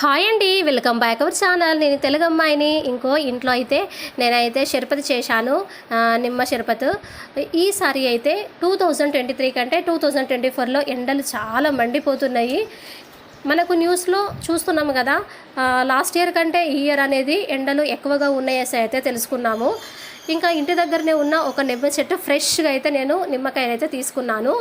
Hi అండి welcome back our channel. నేను తెలుగు అమ్మాయిని ఇంకో ఇంట్లో అయితే నేనైతే షర్పతి చేశాను. నిమ్మ షర్పత్. ఈసారి అయితే టూ థౌజండ్ ట్వంటీ త్రీ కంటే టూ థౌజండ్ ట్వంటీ ఫోర్లో ఎండలు చాలా మండిపోతున్నాయి. మనకు న్యూస్లో చూస్తున్నాము కదా లాస్ట్ ఇయర్ కంటే ఈ ఇయర్ అనేది ఎండలు ఎక్కువగా ఉన్నాయేసి అయితే తెలుసుకున్నాము. ఇంకా ఇంటి దగ్గరనే ఉన్న ఒక నిమ్మ చెట్టు ఫ్రెష్గా అయితే నేను నిమ్మకాయనైతే అయితే తీసుకున్నాను.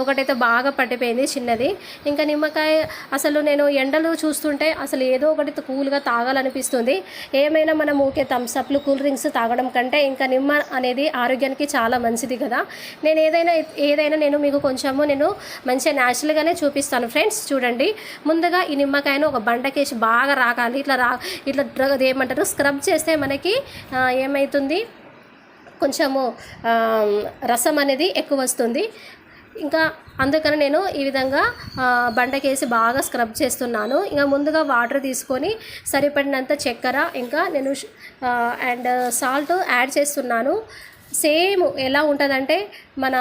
ఒకటైతే బాగా పట్టిపోయింది చిన్నది. ఇంకా నిమ్మకాయ అసలు నేను ఎండలు చూస్తుంటే అసలు ఏదో ఒకటి కూల్గా తాగాలనిపిస్తుంది. ఏమైనా మనం ఊకే థమ్స్అప్లు కూల్ డ్రింక్స్ తాగడం కంటే ఇంకా నిమ్మ అనేది ఆరోగ్యానికి చాలా మంచిది కదా. నేను ఏదైనా ఏదైనా నేను మీకు కొంచెము నేను మంచిగా న్యాచురల్గానే చూపిస్తాను ఫ్రెండ్స్ చూడండి. ముందుగా ఈ నిమ్మకాయను ఒక బండకేసి బాగా రాకాలి ఇట్లా రా ఇట్లా ఏమంటారు? స్క్రబ్ చేస్తే మనకి ఏమవుతుంది కొంచెము రసం అనేది ఎక్కువ వస్తుంది. ఇంకా అందుకని నేను ఈ విధంగా బండకేసి బాగా స్క్రబ్ చేస్తున్నాను. ఇంకా ముందుగా వాటర్ తీసుకొని సరిపడినంత చక్కెర ఇంకా నేను అండ్ సాల్ట్ యాడ్ చేస్తున్నాను. సేమ్ ఎలా ఉంటుందంటే మన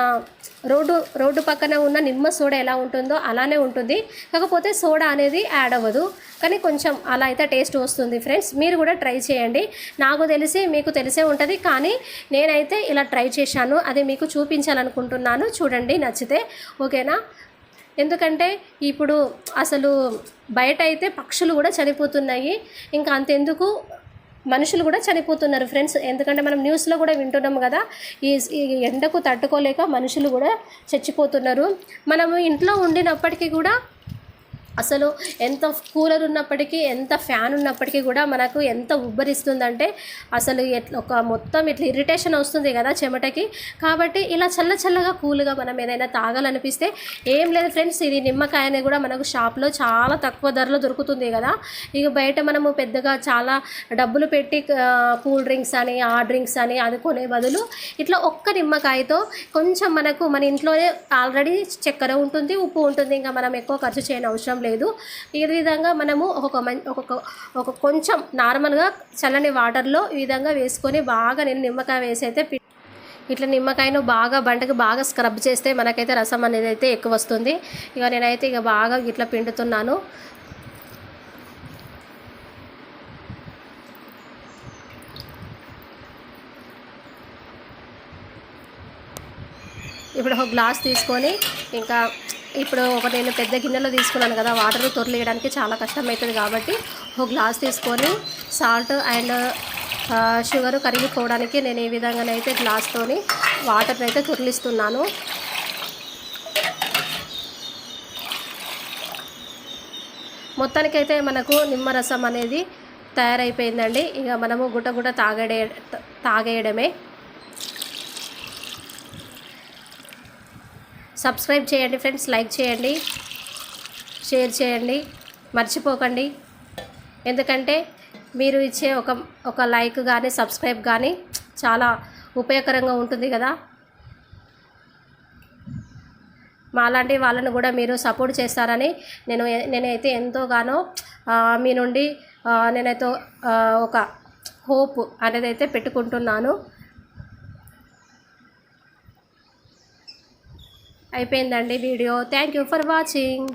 రోడ్డు రోడ్డు పక్కన ఉన్న నిమ్మ సోడా ఎలా ఉంటుందో అలానే ఉంటుంది. కాకపోతే సోడా అనేది యాడ్ అవ్వదు. కానీ కొంచెం అలా అయితే టేస్ట్ వస్తుంది ఫ్రెండ్స్. మీరు కూడా ట్రై చేయండి. నాకు తెలిసి మీకు తెలిసే ఉంటుంది. కానీ నేనైతే ఇలా ట్రై చేశాను. అది మీకు చూపించాలనుకుంటున్నాను. చూడండి నచ్చితే. ఓకేనా? ఎందుకంటే ఇప్పుడు అసలు బయట అయితే పక్షులు కూడా చనిపోతున్నాయి. ఇంకా అంతెందుకు? మనుషులు కూడా చనిపోతున్నారు ఫ్రెండ్స్. ఎందుకంటే మనం న్యూస్లో కూడా వింటున్నాం కదా ఈ ఈ ఎండకు తట్టుకోలేక మనుషులు కూడా చచ్చిపోతున్నారు. మనము ఇంట్లో ఉండినప్పటికీ కూడా అసలు ఎంత కూలర్ ఉన్నప్పటికీ ఎంత ఫ్యాన్ ఉన్నప్పటికీ కూడా మనకు ఎంత ఉబ్బరిస్తుందంటే అసలు ఎట్లా ఒక మొత్తం ఇట్లా ఇరిటేషన్ వస్తుంది కదా చెమటకి. కాబట్టి ఇలా చల్ల చల్లగా కూల్గా మనం ఏదైనా తాగాలనిపిస్తే ఏం లేదు ఫ్రెండ్స్ ఇది నిమ్మకాయ అనేది కూడా మనకు షాప్లో చాలా తక్కువ ధరలో దొరుకుతుంది కదా. ఇక బయట మనము పెద్దగా చాలా డబ్బులు పెట్టి కూల్ డ్రింక్స్ అని ఆ డ్రింక్స్ అని అది కొనే బదులు ఇట్లా ఒక్క నిమ్మకాయతో కొంచెం మనకు మన ఇంట్లోనే ఆల్రెడీ చక్కెర ఉంటుంది ఉప్పు ఉంటుంది ఇంకా మనం ఎక్కువ ఖర్చు చేయని అవసరం లేదు. ఈ విధంగా మనము ఒక్కొక్క ఒక్కొక్క ఒక ఒక కొంచెం నార్మల్గా చల్లని వాటర్లో ఈ విధంగా వేసుకొని బాగా నేను నిమ్మకాయ వేసి అయితే ఇట్లా నిమ్మకాయను బాగా బండకు బాగా స్క్రబ్ చేస్తే మనకైతే రసం అనేది అయితే ఎక్కువ వస్తుంది. ఇక నేనైతే ఇక బాగా ఇట్లా పిండుతున్నాను. ఇప్పుడు ఒక గ్లాస్ తీసుకొని ఇంకా ఇప్పుడు ఒక నేను పెద్ద గిన్నెలో తీసుకున్నాను కదా వాటర్ తొరలేయడానికి చాలా కష్టమవుతుంది కాబట్టి ఒక గ్లాస్ తీసుకొని సాల్ట్ అండ్ షుగర్ కరిగిపోవడానికి నేను ఈ విధంగానైతే గ్లాస్తోని వాటర్ని అయితే తొరలిస్తున్నాను. మొత్తానికైతే మనకు నిమ్మరసం అనేది తయారైపోయిందండి. ఇక మనము గుట్ట గుట్ట తాగడే తాగేయడమే. సబ్స్క్రైబ్ చేయండి ఫ్రెండ్స్ లైక్ చేయండి షేర్ చేయండి మర్చిపోకండి. ఎందుకంటే మీరు ఇచ్చే ఒక ఒక లైక్ కానీ సబ్స్క్రైబ్ కానీ చాలా ఉపయోగకరంగా ఉంటుంది కదా. మాలాంటి వాళ్ళను కూడా మీరు సపోర్ట్ చేస్తారని నేను నేనైతే ఎంతోగానో మీ నుండి నేనైతే ఒక హోప్ అనేది అయితే పెట్టుకుంటున్నాను. అయిపోయిందండి video thank you for watching